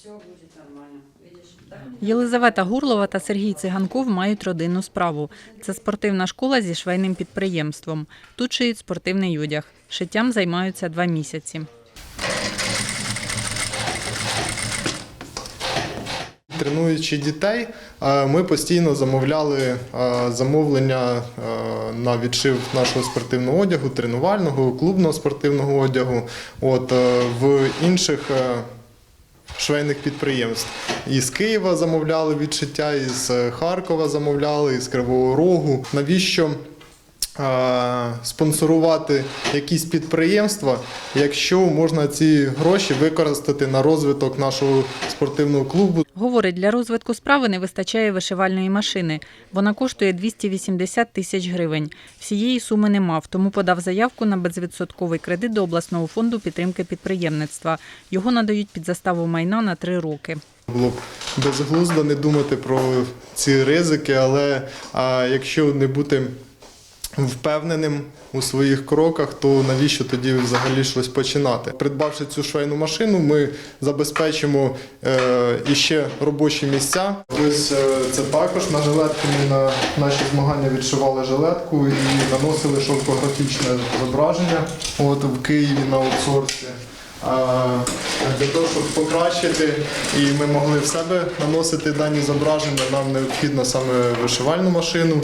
все будет нормально. Видишь? Єлизавета Гурлова та Сергій Циганков мають родинну справу. Це спортивна школа зі швейним підприємством. Тут шиють спортивний одяг. Шиттям займаються два місяці. Тренуючи дітей, е, ми постійно замовляли е, замовлення е, на відшив нашого спортивного одягу, тренувального, клубного спортивного одягу. От в інших швейних підприємств. Із Києва замовляли відшиття, із е, Харкова замовляли, із Кривого Рогу. Навіщо? Спонсорувати якісь підприємства, якщо можна ці гроші використати на розвиток нашого спортивного клубу, Говорить, для розвитку справи не вистачає вишивальної машини. Вона коштує 280 тисяч гривень. Всієї суми не мав, тому подав заявку на безвідсотковий кредит до обласного фонду підтримки підприємництва. Його надають під заставу майна на три роки. Було б безглуздо не думати про ці ризики, але а, якщо не бути впевненим у своїх кроках, то навіщо тоді взагалі щось починати? Придбавши цю швейну машину, ми забезпечимо е, іще робочі місця. Ось е, це також на жилетку. Ми на наші змагання відшивали жилетку і наносили шовкографічне зображення от в Києві на аутсорсі. Для того, щоб покращити, і ми могли в себе наносити дані зображення, нам необхідно саме вишивальну машину.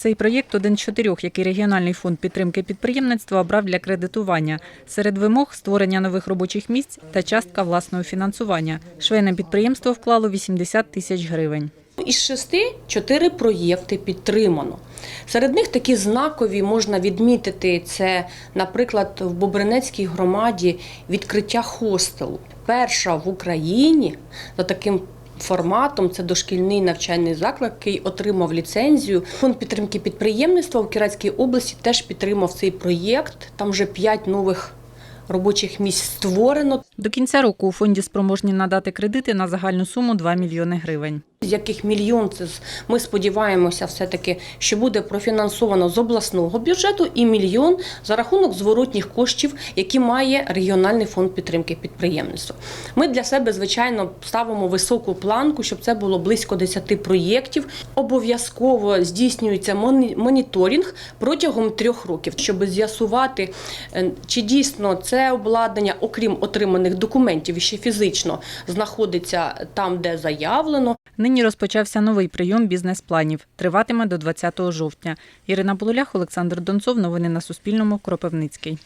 Цей проєкт один з чотирьох, який регіональний фонд підтримки підприємництва обрав для кредитування. Серед вимог створення нових робочих місць та частка власного фінансування. Швейне підприємство вклало 80 тисяч гривень. Із шести чотири проєкти підтримано. Серед них такі знакові можна відмітити це, наприклад, в Бобринецькій громаді відкриття хостелу. Перша в Україні за таким форматом це дошкільний навчальний заклад, який отримав ліцензію. Фонд підтримки підприємництва в Кіратській області теж підтримав цей проєкт. Там вже п'ять нових робочих місць створено. До кінця року у фонді спроможні надати кредити на загальну суму 2 мільйони гривень. з яких мільйон це ми сподіваємося, все таки, що буде профінансовано з обласного бюджету, і мільйон за рахунок зворотніх коштів, які має регіональний фонд підтримки підприємництва. Ми для себе, звичайно, ставимо високу планку, щоб це було близько 10 проєктів. Обов'язково здійснюється моні- моніторинг протягом трьох років, щоб з'ясувати, е, чи дійсно це обладнання, окрім отриманих документів, ще фізично знаходиться там, де заявлено. Нині розпочався новий прийом бізнес-планів. Триватиме до 20 жовтня. Ірина Полулях, Олександр Донцов. Новини на Суспільному. Кропивницький.